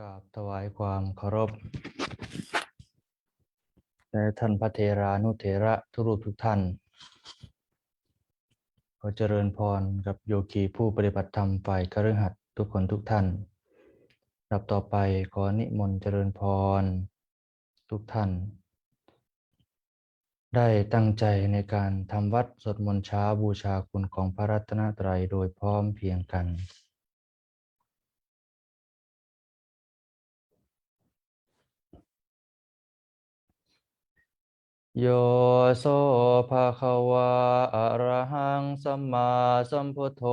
กราบถวายความเคารพแด่ท่านพระเทรานุเถระทุกรูปทุกท่าน ขอเจริญพรกับโยคีผู้ปฏิบัติธรรมฝ่ายคฤหัสถ์ทุกคนทุกท่านรับต่อไปขอนิมนต์เจริญพร ทุกท่าน ได้ตั้งใจในการทำวัดสวดมนต์เช้าบูชาคุณของพระรัตนตรัยโดยพร้อมเพียงกัน โยโสภะคะวะอะระหังสัมมาสัมพุทโธ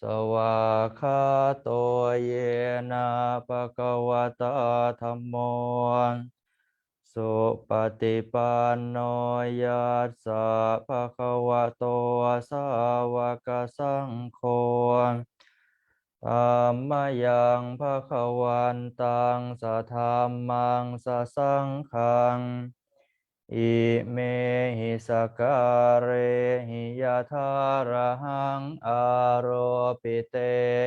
สวากขาโตเยนะภะคะวะตาธัมโมสุปฏิปันโนยัสสะภะคะวะโตสาวกสังโฆ ธัมมยังภะควันตังสะธรรมังสะสังฆัง อิเมหิสการะหิยะทาระหังอารโรปิเต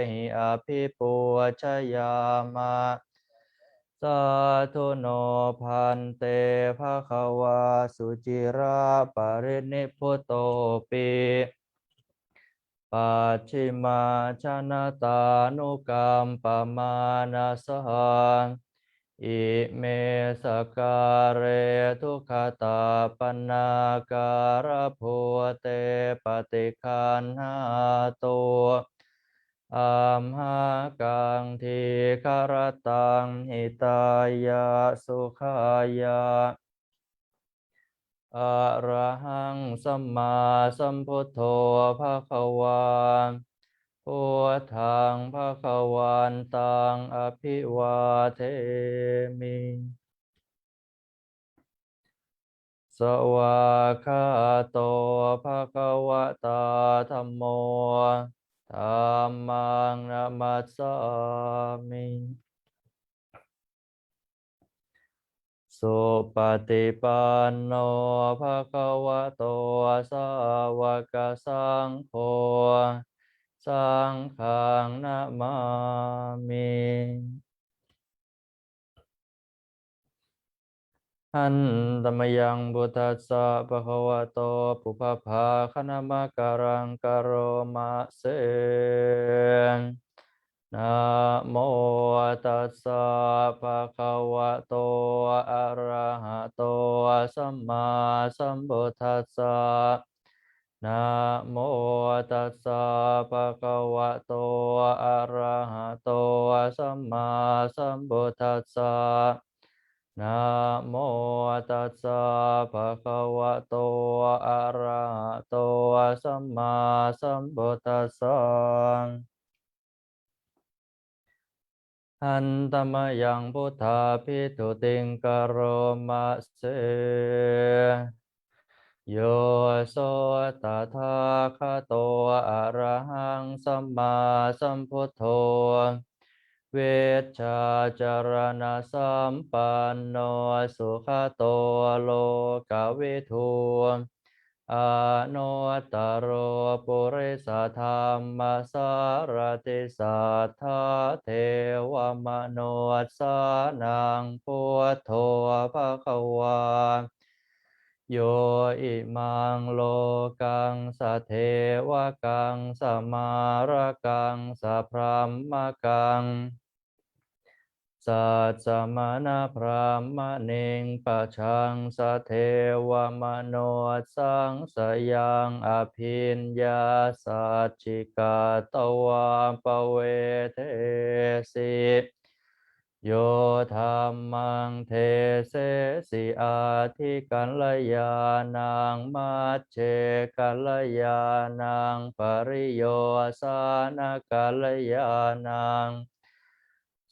หิอภิปูชยามะสาธุโนพันเตภะคะวาสุจิราปรินิพุโตปิ ปัจฉิมาชนะตานุกรรมปมานาสหังอิเมสการะทุขตาปนาการะโพเตปฏิคันหาตัวอัมหากังทีคารตังหิตายาสุขายา อะระหังสัมมาสัมพุทโธภะคะวาพุทธังภะคะวันตังอภิวาเทมิสวากาโตภะคะวะตาธัมโมธัมมังนัมมัสสามิ สุปฏิปันโนภะคะวะโตสาวกสังโฆสังฆังนะมามิหันตมยังบุตัสสะภะคะวะโตปุพพาคณมะการังกโรมะเส นะโมตัสสะภะคะวะโต อะระหะโต สัมมาสัมพุทธัสสะนะโมตัสสะภะคะวะโต อะระหะโต สัมมาสัมพุทธัสสะนะโมตัสสะภะคะวะโต อะระหะโต สัมมาสัมพุทธัสสะ หันตมยังพุทธาภิทุติงกโรมะเสโยโสตถาคโตอะระหังสัมมาสัมพุทโธเวชาจารณะสัมปันโนสุขโตโลกวิทู อนุตตรโรปุริสธรรมสารติสัทธาเทวมโนสานังพุทโธภะคะวาโยอิมังโลกังสเทวกังสมารกังสพรหมกัง สัจจมณพรามณิงปะชังสะเทวมโนสังสยังอภินญาสัจจิกาตวาปเวเทสิโยธรรมังเทเสสิอาทิกัลยานังมัจเจกัลยานังปริโยสานกัลยานัง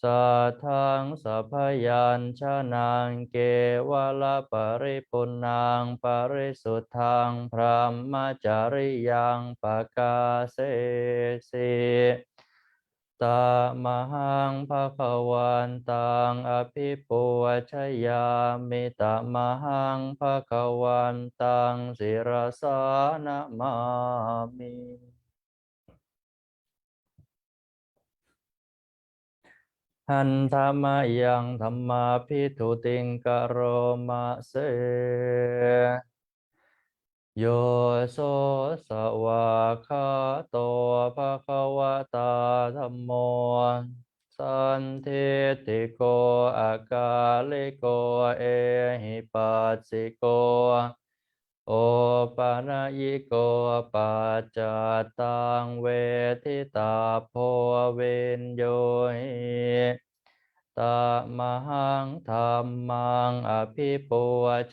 สัทธังสัพยัญชนะเกวลปริปุณังปริสุทธังพระมจาริยังปกาเสสิตามหังภะคะวันตังอภิปูชยามิตามหังภะคะวันตังศิรสานะมามิ หันธรรมยังธรรมาพิทุติงกโรมะเสโยโสสวาคาโตภะคะวะตาธัมโมสันเทติโกอากาลิโกเอหิปัสสิโก โอปะนะยิโกปัจจตังเวทิตาโพเวนโยหิตมหังธรรมังอภิปุ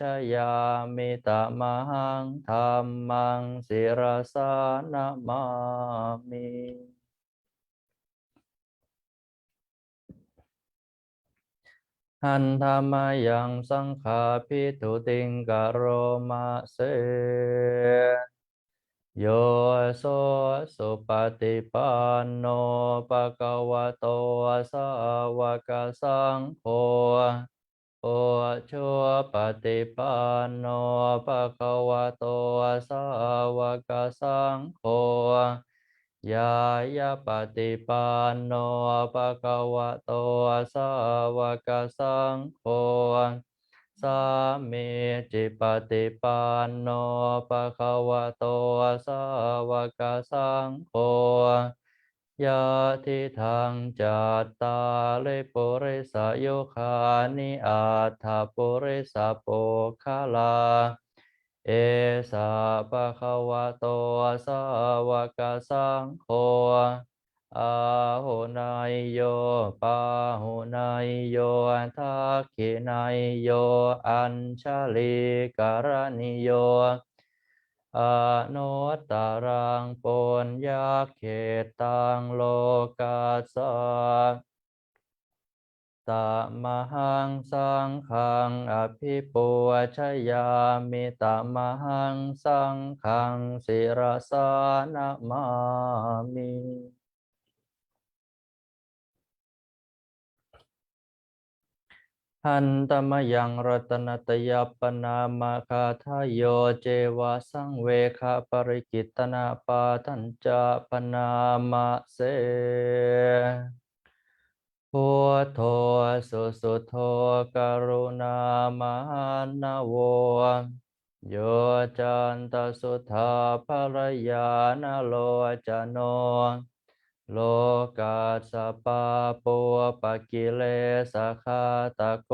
ชยามิตมหังธรรมังศิรสานามามิ หันธรรมยังสังขาพิทุติงกโรมะเสโยโสสุปฏิปันโนปะคะวะโตสาวกสังโฆโอชัวปฏิปันโนปะคะวะโตสาวกสังโฆ ยายาปฏิปันโนปะคะวะโตสาวกสังโฆสามีจิปฏิปันโนปะคะวะโตสาวกสังโฆยะทิทางจัตตาลิปุริสโยคานิอัตถปุริสโปคาลา เอสะปะคะวะโตสาวกสังโฆอาหุนายโยปาหุนายโยทักขินายโย อัญชลีการณิโยอนุตตรังปุญญาเขตตังโลกัสส ตมหังสังฆังอภิปุชยามิตมหังสังฆังศิรสานามามิหันตมยังรัตนตยปนามาคาทายโยเจวาสังเวคาปริกิตนาปาทัญจปนามาเส พุทโธสุสุโธกรุณามานโวโยจันตสุธาภรยานโลจโน โลกัสปะปัวปะกิเลสคาตะโก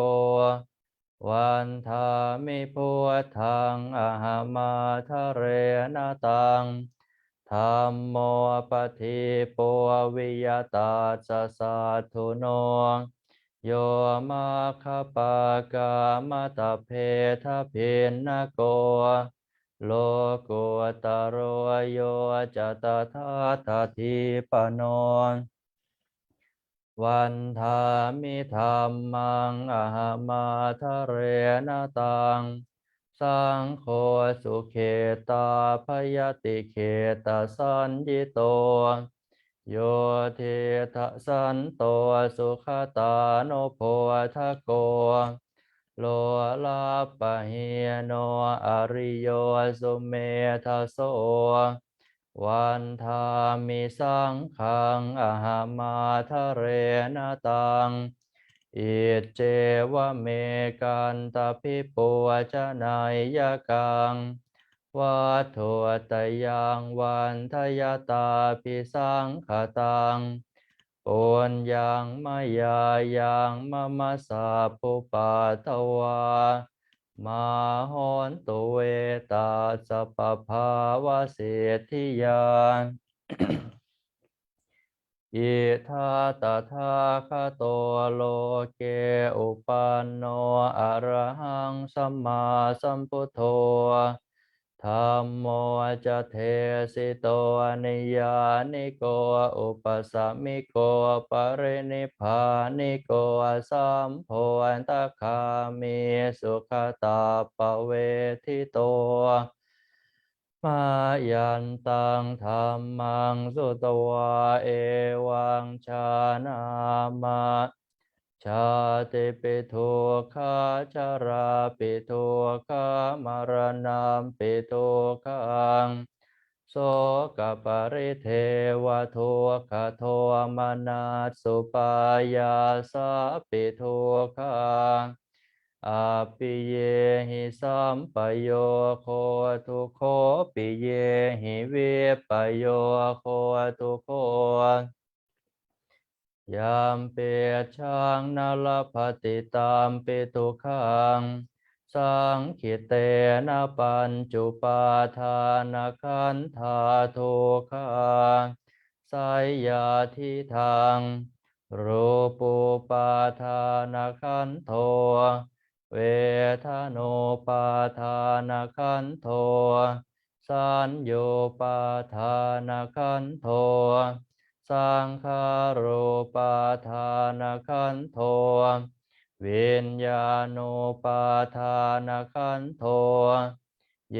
วันธามิพุทธังอาหามาทะเรนตัง ธรรมโมปฏิปววิยตาสสะทุโนโยมาคปากามตะเพทะเพนนโก โลโกตโรโยจตถาตถิปโนวันธามิธรรมังอาหามาทะเรนตัง สังโฆสุเขตาพยติเขตสัญญิโต โยเททะสันโตสุขตาโนโพทะโก โลลาปะเฮโนอริโยสุเมทะโสวันธามิสังขังอาหามาทะเรนตัง อิเจวะเมกันตาพิปุวจนายยกังวัตถุตยังวันทยตาพิสังขตังปุญญังมายายังมะมะสาปุปาทวา มาหอนตุเวตาสปภาวะเศรษฐิยาน อิทาตถาคโตโลเกอุปันโนอะระหังสัมมาสัมพุทโธธัมโมจะเทสิโตนิยานิโกอุปสัมมิโกปรินิพานิโกสัมโพันตคามิสุขตาปเวทิโต มายันตังธรรมังสุตวาเอวังชานามะชาติปิทุกขาชาราปิทุกขามรณะปิทุกขังโสกปริเทวทุกขโทมนัสสุปายาสาปิทุกขา อาปิเยหิสัมปโยโคทุโคปิเยหิเวปโยโคทุโคยามเปียชังนาลปฏิตามปิทุขังสังขิเตนะปัญจุปาทานขันธาทุขาสายยาทิทางรูปูปาทานขันโท เวทโนปาทานขันโทสัญโยปาทานขันโทสังขารูปาทานขันโทวิญญาณุปาทานขันโท เย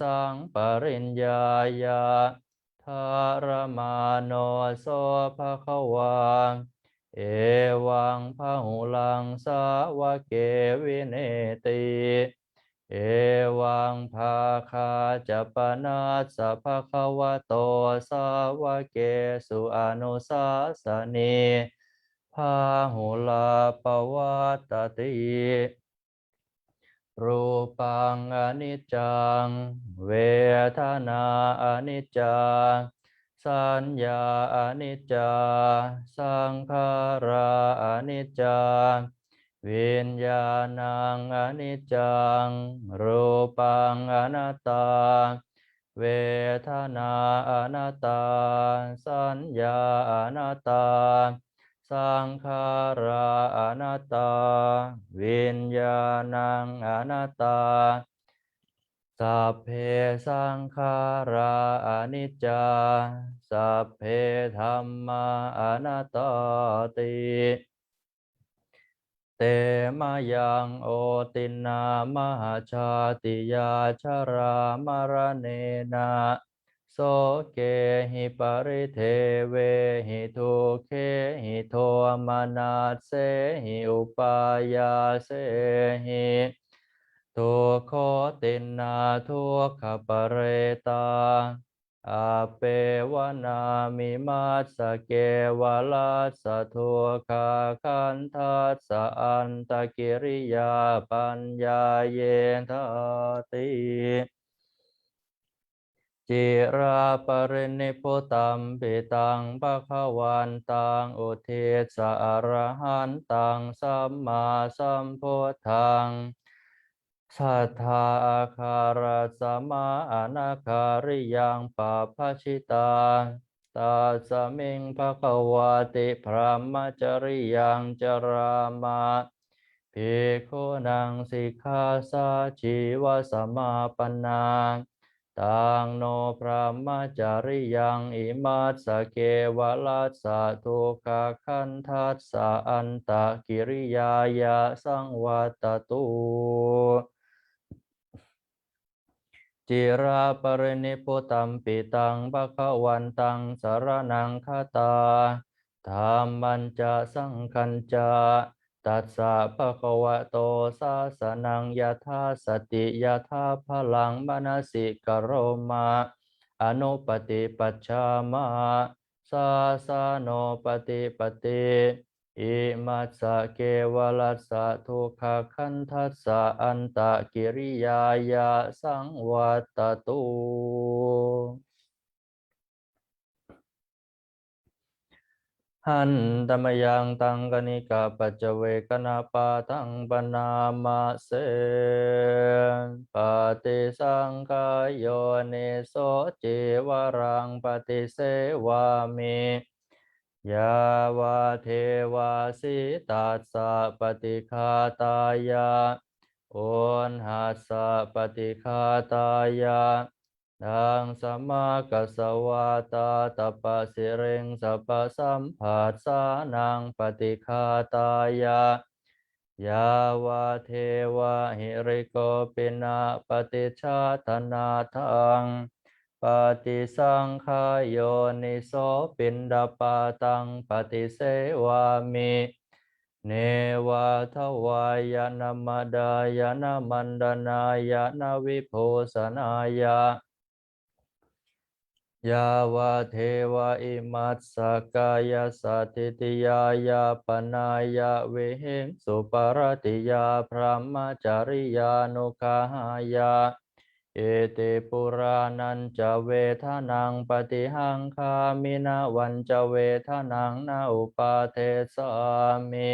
สังปริญญายาธารมาโนโสภะควา เอวังพหุลังสาวเกวิเนติ เอวังภาคาจะปนาสภะควโตสาวเกสุอนุสาสนีพาหุลาปวัตติรูปังอนิจจัง เวทนาอนิจจา สัญญาอนิจจา สังขาราอนิจจาวิญญาณังอนิจจัง รูปังอนัตตา เวทนาอนัตตา สัญญาอนัตตา สังขาราอนัตตา วิญญาณังอนัตตา สัพเพสังขาราอนิจจา สัพเพธัมมาอนัตติ เตมายังโอตินามหาชาติยาชรามรเนนะโสเกหิปริเทเวหิทุเคหิโทมานาสเสหิอุปายาเสหิ ทุกขตินนาทุกขปเรตาอาเปวนามิมัสเกวลัสทุกขาคันทัสสอันตกิริยาปัญญาเยทาติจิราปรินิพพุตัมปิตังปะคะวันตังอุทิสะอรหันตังสัมมาสัมพุทธัง สัทธาอาคาราสมาอนาคาริยังปาพชิตา ตาสมิงภควะติพระมจริยังจรามาภิกขุนังสิกขาสาชีวสมาปนาตังโนพระมจริยังอิมัสสเกวลัสสะทุกขคันทัสสะอันตะกิริยายะสังวัตตุ จิราปรินิพุตัมปิตังภะคะวันตังสารนังคตาธรรมันจะสังคัญจะตัสสะภะคะวะโตสาสนังยะธาสติยะธาพลังมนสิกโรมา อนุปติปัชฌามา สาสาโนปฏิปติ อิมัสะเกวลัสสะทุขคันทัสสะอันตะกิริยายะสังวัตตุหันตมยังตังกนิกาปัจเวกนาปาทังปนามาเสปฏิสังกายโยนิโสจิวรังปฏิเสวามิ ยาวาเทวาสิตัสสะปฏิคาตายะโอนหัสสะปฏิคาตายะดังสมากัสสวาตาตปะสิเรงสัพสัมผัสสานังปฏิคาตายะยาวาเทวะหิริโกปินะปฏิชาตนาทัง ฏิสังขายโยนิโสปินดาปาตังปฏิเสวามิเนวาทวายนามดายนามันดานายนาวิโพสนายะยาวะเทวอิมัสสกายสัตติติยายาปนายะเวหิงสุปรติยาพระมจริยานุคหายา เอติปุรานันจะเวทนังปฏิหังคามินาวันจะเวทนังนาอุปาเทสามิ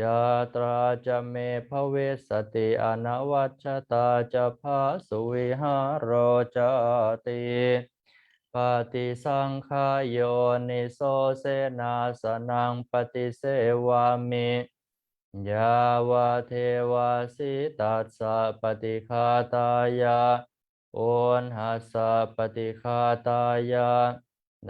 ยาตราจะเมภเวสติอนวัชตาจะพาสุวิหารโรจติปฏิสังขายโยนิโสเสนาสนังปฏิเสวามิ ยาวะเทวาสิตัสสะปฏิคาตายะโอนหัสสะปฏิคาตายะ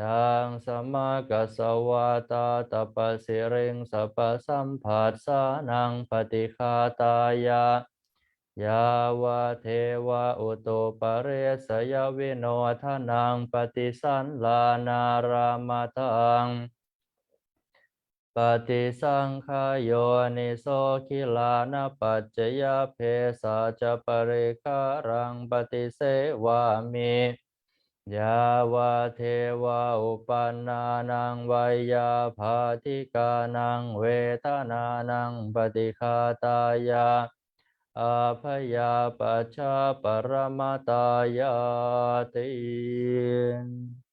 ดังสมะกัสวาตาตปสิริงสัพสัมผัสสานังปฏิคาตายะยาวะเทวะอุตุปเรสยวิโนทนังปฏิสันลานารามตัง ปฏิสังขยโยนิโสคิลานะปัจจยเพสาจะปริคารังปฏิเสวามิยาวะเทวะอุปนานังวัยยาภาธิกานังเวทนานังปฏิคาตายาอาพยาปชชาปรมาตายาติ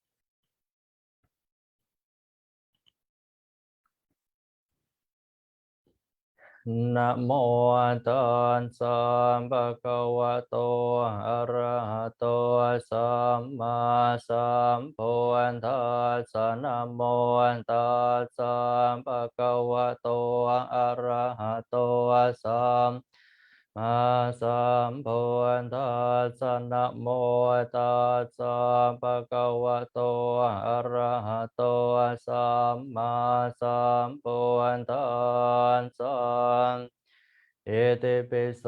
นะโมตัสสะภะคะวะโต อะระหะโต สัมมาสัมพุทธัสสะนะโมตัสสะภะคะวะโต อะระหะโต สัม มาสัมพุทธัสสะนะโมตัสสะภะคะวะโตอะระหะโตสัมมาสัมพุทธัสสะเอติปิโส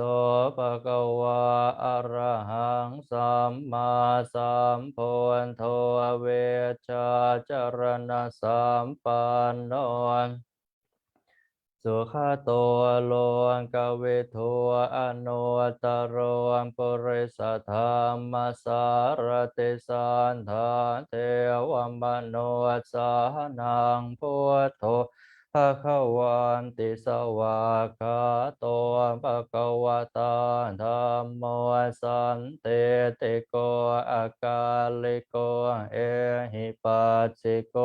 ภะคะวะอะระหังสัมมาสัมพุทโธเวชชาจารณะสัมปันโน สุขโตโลงกเวทัวอนุตตรมปุริสธรรมสารติสันทานเทวมโนสานังพุทโธภะคะวันติสวากาโตภะคะวะตาธัมโมสันเตติโกอากาลิโกเอหิปัสสิโก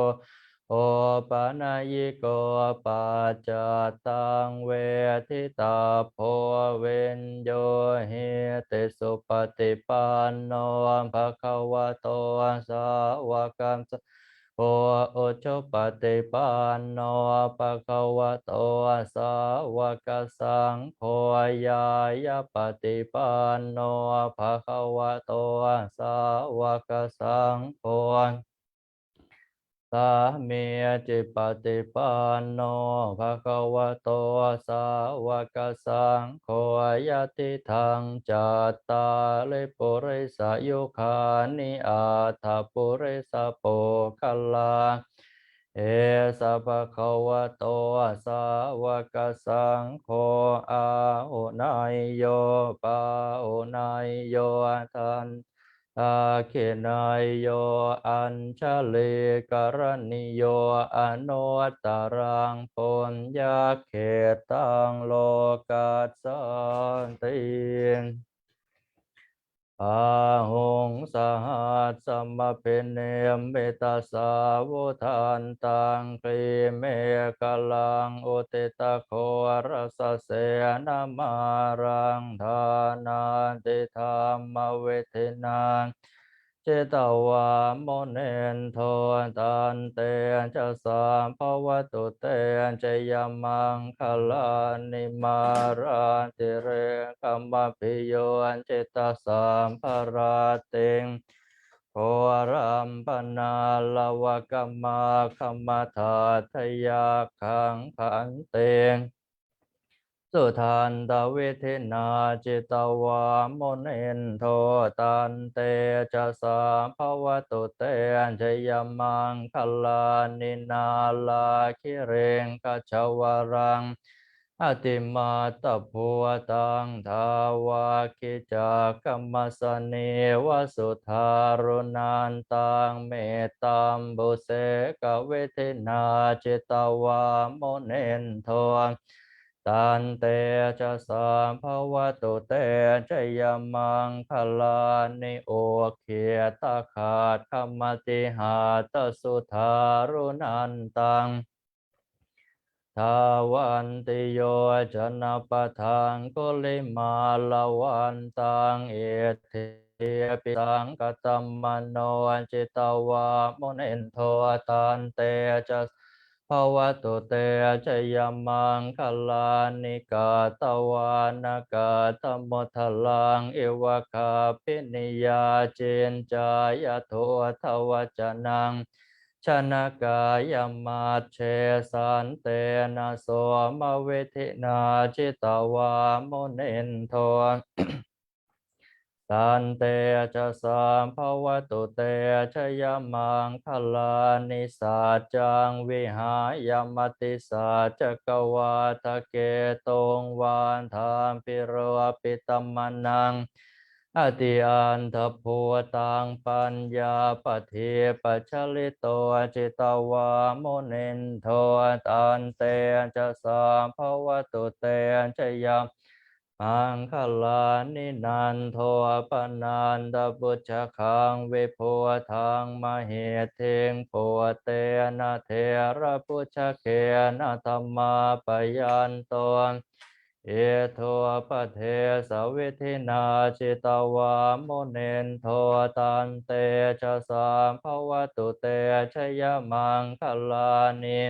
โอปะนายโกปัจจตังเวทิตาโพเวนโยเฮติสุปฏิปันโนภะคะวะโตสาวกัมสโอโอชปฏิปันโนภะคะวะโตสาวกสังโฆยายาปฏิปันโนภะคะวะโตสาวกสังโฆ สามีจิปฏิปันโนภะคะวะโตสาวกสังโฆยติทังจัตตาลิปุริสายุคานิอาถาปุริสโปคัลลาเอสะภะคะวะโตสาวกสังโฆอาหุนายโยปาหุนายโยทัน อาเคนายโยอัญชลีกรณิโยอนุตรังปุญญาเขตตังโลกัสสันติอาหงสหัสสมะเป็นเนมเบตาสาวุทันตังคลีเมกลังอุติตะโครสเสนามารังทานาติธรรมเวเท เจตวามโนเนนโทตันเตนจะสามภวตุเตนจยมังคลานิมาราติเรกัมมปิโยอันเจตสามภราติงโครัมปนาลวกัมมาคมมาทาทยาขังขันเตง สุทันตเวทนาจิตวามนเอนโทตันเตจะสาภวตุเตนชยมังคลานินาลาคิเรงกัจจวรังอติมาตพัวตังทาวาคิจากัมมสเนวสุธารุนันตังเมตตัมบุเสกเวทินาจิตวามนเนนทว ตันเตจะสามภวตุเตชยมังคลานิโอเขียตขาดคมติหาตสุธารุนันตังทาวันติโยชนะปะทังกุลิมาลวันตังเอเทปิตังกตัมมโนจิตวามุนินโทตันเตจะ ภวตุเตชยมังคลานิกาตวานกาตมุทลังเอวคาปินิยาเจนจายโททวจนังชนะกายมาเชสันเตนะโสมเวทินาจิตวามเนนโท ตันเตจะสามภวตุเตชยมังคลานิสัจจังวิหายมติสัจจกวาทะเกตงวานธามปิโรปิตมนังอติอันทพัวตังปัญญาปเทปัชลิโตจิตวามเนนโทตันเตจะสามภวตุเตชยม มังคลานินันโทปนันตบุชคังเวโพทางมเหเทงโพเตนะเทระปุชเคนะธรรมาปยันโตเอโทปเทสวิธินาจิตวามโนเนนโทตันเตชะสามภวตุเตชยมังคลานิ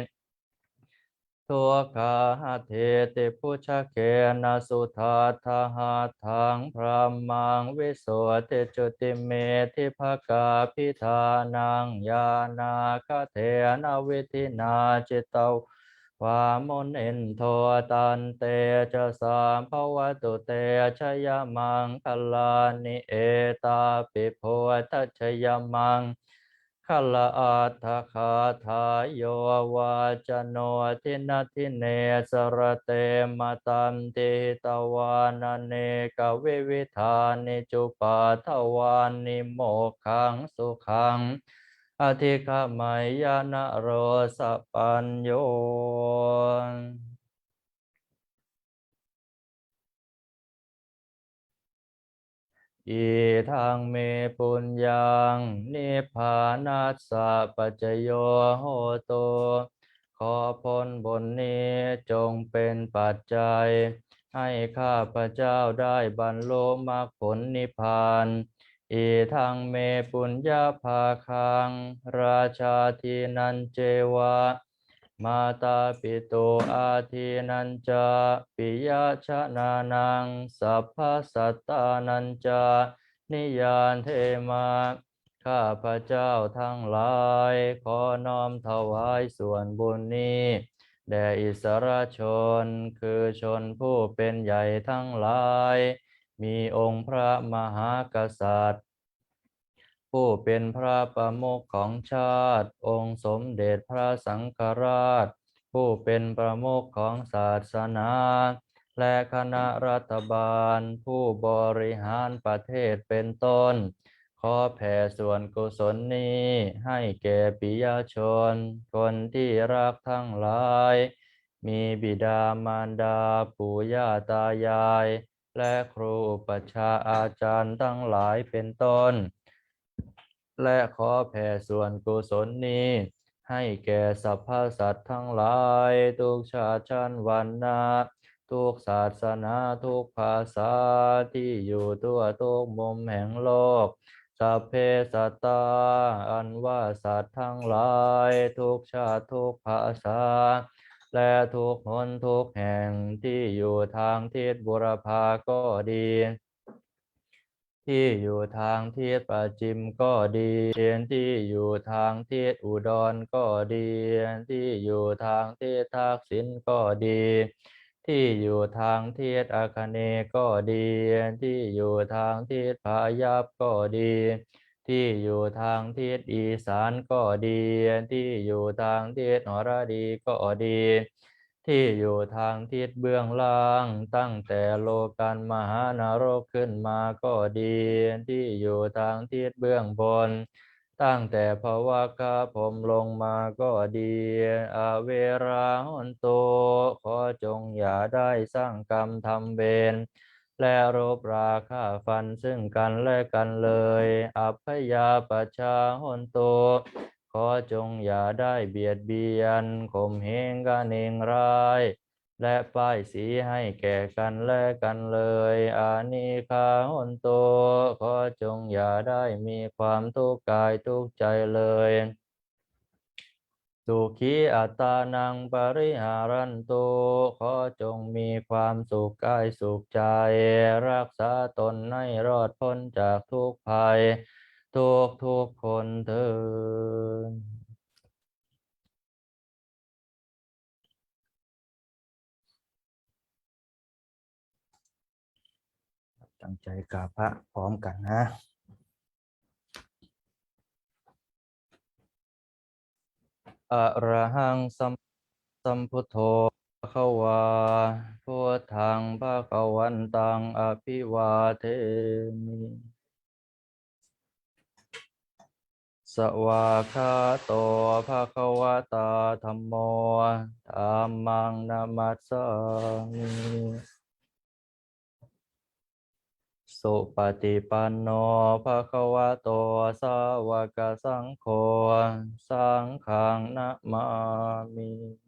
ทุกขาเทติพุชเกนะสุทัทธาหาทังพระมังวิโสติจุติเมทิภกาพิธานังยานาคเทนะวิธินาจิตตวามนเอนโทตันเตจะสามภวตุเตชยมังคลานิเอตาปิโพทัชยมัง ขลาอัตถคาทายโยวาจโนทินาทิเนสรเตมตัมติตวานเนกเววิธานิจุปาทวานิโมขังสุขังอธิคมายนะโรสปัญโย อีทางเมปุญญังนิพพานัสสะปัจโยโหโต ขอผลบนนี้จงเป็นปัจจัย ให้ข้าพระเจ้าได้บรรลุมรรคผลนิพพานอีทางเมปุญญาภาคัง ราชาทีนันเจวะ มาตาปิโตอาทีนันจาปิยะชะนานัง สัพพสัตตานันจานิยานเทมา ข้าพระเจ้าทั้งหลาย ขอน้อมถวายส่วนบุญนี้แด่อิสรชนคือชนผู้เป็นใหญ่ทั้งหลาย มีองค์พระมหากษัตริย์ ผู้เป็นพระประมุขของชาติ องค์สมเด็จพระสังฆราช ผู้เป็นประมุขของศาสนา และคณะรัฐบาล ผู้บริหารประเทศเป็นต้น ขอแผ่ส่วนกุศลนี้ให้แก่ปิยชน คนที่รักทั้งหลาย มีบิดามารดาปู่ย่าตายาย และครูปัชฌาอาจารย์ทั้งหลายเป็นต้น และขอแผ่ส่วนกุศลนี้ ให้แก่สรรพสัตว์ทั้งหลาย ทุกชาติชันวันนาทุกศาสนาทุกภาษาที่อยู่ทั่วทุกมุมแห่งโลกสัพเพสัตตา อันว่าสัตว์ทั้งหลาย ทุกชาติทุกภาษา และทุกหนทุกแห่งที่อยู่ทางทิศบุรพาก็ดี ที่อยู่ทางทิศประจิมก็ดีที่อยู่ทางทิศอุดรก็ดีที่อยู่ทางทิศทักษิณก็ดี ที่อยู่ทางทิศอาคเนก็ดี ที่อยู่ทางทิศพายัพก็ดี ที่อยู่ทางทิศอีสานก็ดี ที่อยู่ทางทิศหรดีก็ดี ที่อยู่ทางทิศเบื้องล่าง ตั้งแต่โลกันมหานรกขึ้นมาก็ดี ที่อยู่ทางทิศเบื้องบน ตั้งแต่ภวกะผมลงมาก็ดีอาเวราหนโตขอจงอย่าได้สร้างกรรมทำเวรและรบราฆ่าฟันซึ่งกันและกันเลย อัพยาปชชาหนโต ขอจงอย่าได้เบียดเบียนข่มเหงกันเองร้าย และป้ายสีให้แก่กันและกันเลยอานิคาหนโต ขอจงอย่าได้มีความทุกข์กายทุกข์ใจเลยสุขีอัตตานังปริหารันตุขอจงมีความสุขกายสุขใจ รักษาตนให้รอดพ้นจากทุกภัย ทุกทุกคนเถิดตั้งใจกราบพระพร้อมกันนะอะระหังสัมสัมพุทโธภะคะวาพุทธังภะคะวันตังอภิวาเทมิ สวากาโตภะคะวะตาธัมโมธัมมังนามัสสามิสุปฏิปันโนภะคะวะโตสาวกสังโฆ สังฆังนามามิ